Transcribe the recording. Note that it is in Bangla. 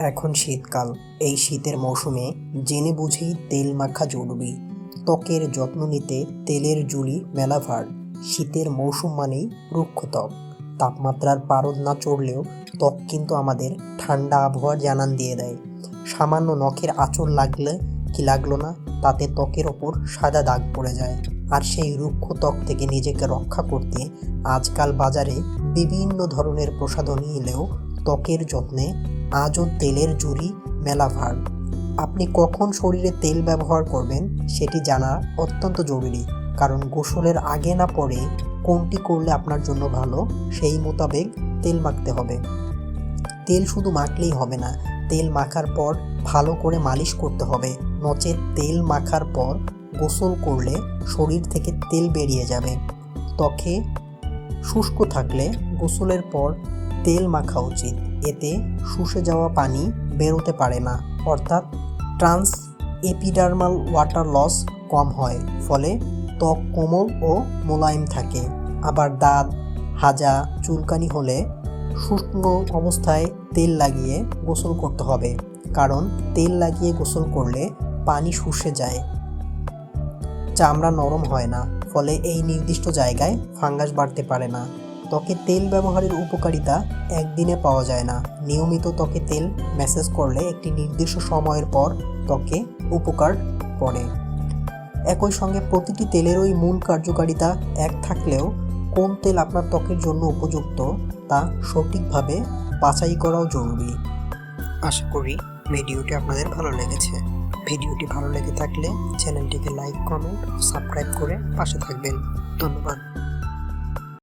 এখন শীতকাল। এই শীতের মৌসুমে জেনে বুঝেই তেল মাখা জরুরি। ত্বকের যত্ন নিতে তেলের জুড়ি মেলাভার শীতের মৌসুম মানেই রুক্ষ ত্বক। তাপমাত্রার পারদ না চড়লেও ত্বক কিন্তু আমাদের ঠান্ডা আবহাওয়ার জানান দিয়ে দেয়। সামান্য নখের আঁচড় লাগলে কি লাগল না, তাতে ত্বকের ওপর সাদা দাগ পড়ে যায়। আর সেই রুক্ষ ত্বক থেকে নিজেকে রক্ষা করতে আজকাল বাজারে বিভিন্ন ধরনের প্রসাধনী এলেও ত্বকের যত্নে আজও তেলের জুড়ি মেলাভার আপনি কখন শরীরে তেল ব্যবহার করবেন সেটি জানা অত্যন্ত জরুরি, কারণ গোসলের আগে না পরে কোনটি করলে আপনার জন্য ভালো সেই মোতাবেক তেল মাখতে হবে। তেল শুধু মাখলেই হবে না, তেল মাখার পর ভালো করে মালিশ করতে হবে। নচেত তেল মাখার পর গোসল করলে শরীর থেকে তেল বেরিয়ে যাবে। ত্বকে শুষ্ক থাকলে গোসলের পর তেল মাখা উচিত। এতে শুষে যাওয়া পানি বেরোতে পারে না। অর্থাৎ ট্রান্স এপিডার্মাল ওয়াটার লস কম হয়, ফলে ত্বক কোমল ও মোলায়েম থাকে। আবার দাঁত, হাজা, চুলকানি হলে শুকনো অবস্থায় তেল লাগিয়ে গোসল করতে হবে, কারণ তেল লাগিয়ে গোসল করলে পানি শুষে যায়। চামড়া নরম হয় না, ফলে এই নির্দিষ্ট জায়গায় ফাঙ্গাস বাড়তে পারে না। ত্বকে তেল ব্যবহারের উপকারিতা একদিনে পাওয়া যায় না। নিয়মিত ত্বকে তেল ম্যাসেজ করলে একটি নির্দিষ্ট সময়ের পর ত্বকে উপকার পড়ে। একই সঙ্গে প্রতিটি তেলেরই মূল কার্যকারিতা এক থাকলেও কোন তেল আপনার ত্বকের জন্য উপযুক্ত তা সঠিকভাবে বাছাই করাও জরুরি। আশা করি ভিডিওটি আপনাদের ভালো লেগেছে। ভিডিওটি ভালো লেগে থাকলে চ্যানেলটিকে লাইক, কমেন্ট, সাবস্ক্রাইব করে পাশে থাকবেন। ধন্যবাদ।